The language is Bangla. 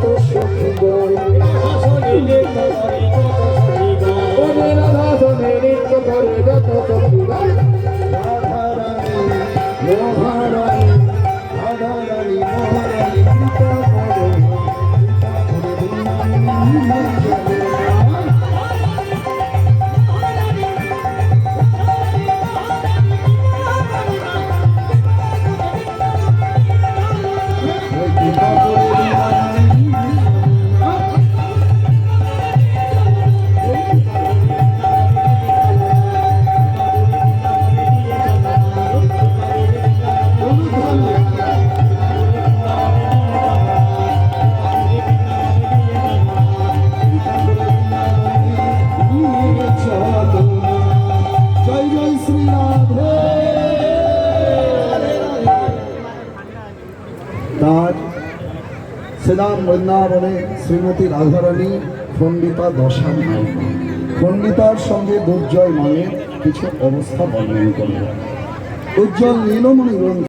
করে যত সখী রাধা ধনে নৃত্য করে যত সখী গণ রাধারানী মহারানী মহারানী কৃপা করো কৃপা করে তার শ্রীরাম বৃন্দাবনে শ্রীমতী রাধারানী খণ্ডিতা দশা নাই খণ্ডিতার সঙ্গে দুর্জয় মানে কিছু অবস্থা বর্ণন করল উজ্জ্বল নীলমণি গ্রন্থ